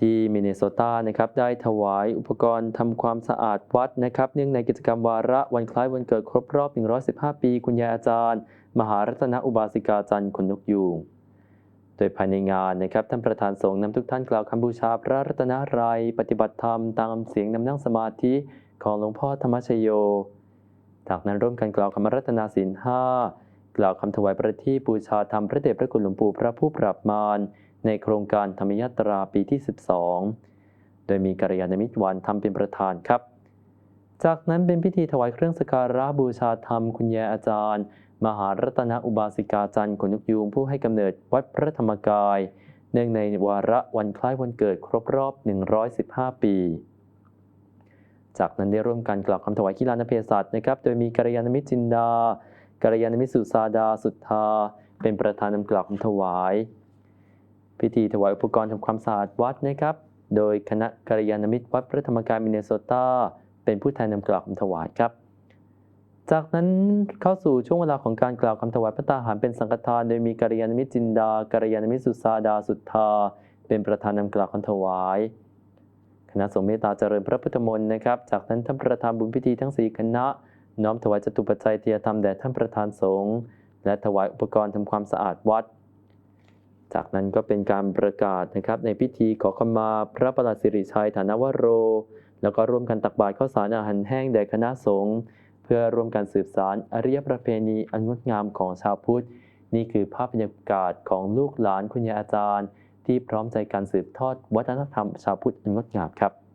ที่มินนิโซตานะครับได้ถวายอุปกรณ์ทำความสะอาดวัดนะครับเนื่องในกิจกรรมวาระวันคล้ายวันเกิดครบรอบ 115 ปี คุณยายอาจารย์ มหารัตนอุบาสิกาจันทร์ขนนกยูงโดยภายในงานนะครับท่านประธานสงฆ์นำทุกท่านกล่าวคำบูชาพระรัตนตรัยปฏิบัติธรรมตามเสียงนำนั่งสมาธิของหลวงพ่อธรรมชโย จากนั้นร่วมกันกล่าวคำรัตนาศีลห้ากล่าวคำถวายประทีปบูชาธรรมพระเดชพระคุณหลวงปู่พระผู้ปราบมาร ในโครงการธรรมยตราปีที่ 12 โดยมีกัลยาณมิตรวันทำเป็นประธานครับ จากนั้นเป็นพิธีถวายเครื่องสัการะบูชาธรรมคุณยายอาจารย์ มหารัตนอุบาสิกาจันทร์ขนนกยูงผู้ให้กำเนิดวัดพระธรรมกาย เนื่องในวาระวันคล้ายวันเกิดครบรอบ 115 ปีจากนั้นได้ร่วมกันกล่าวคำถวายกีฬานเพศัตนะครับ โดยมีกัลยาณมิตรจินดากัลยาณมิตรสุสาดา สุทธา เป็นประธานนำกล่าวคำถวาย พิธีถวายอุปกรณ์ทำความสะอาดวัดนะครับ โดยคณะกัลยาณมิตรวัดพระธรรมกายมินเนโซตาเป็นผู้แทนนำกล่าวคำถวายครับ จากนั้นเข้าสู่ช่วงเวลาของการกล่าวคำถวายพระตาหารเป็นสังฆทาน โดยมีกัลยาณมิตรจินดากัลยาณมิตรสุสาดาสุทธา เป็นประธานนำกล่าวคำถวายคณะสงฆ์เมตตาเจริญพระพุทธมนต์นะครับ จากนั้นท่านประธานบุญพิธีทั้งสี่คณะ น้อมถวายจตุปัจจัยเทียธรรมแด่ท่านประธานสงฆ์และถวายอุปกรณ์ทำความสะอาดวัด จากนั้นก็เป็นการประกาศนะครับในพิธีขอขมาพระประหลัดสิริชัยฐานวโร แล้วก็ร่วมกันตักบาตรข้าวสารอาหารแห้งแด่คณะสงฆ์เพื่อร่วมกันสืบสารอริยประเพณีอันงดงามของชาวพุทธ นี่คือภาพบรรยากาศของลูกหลานคุณยายอาจารย์ ที่พร้อมใจการสืบทอดวัฒนธรรมชาวพุทธอันงดงามครับ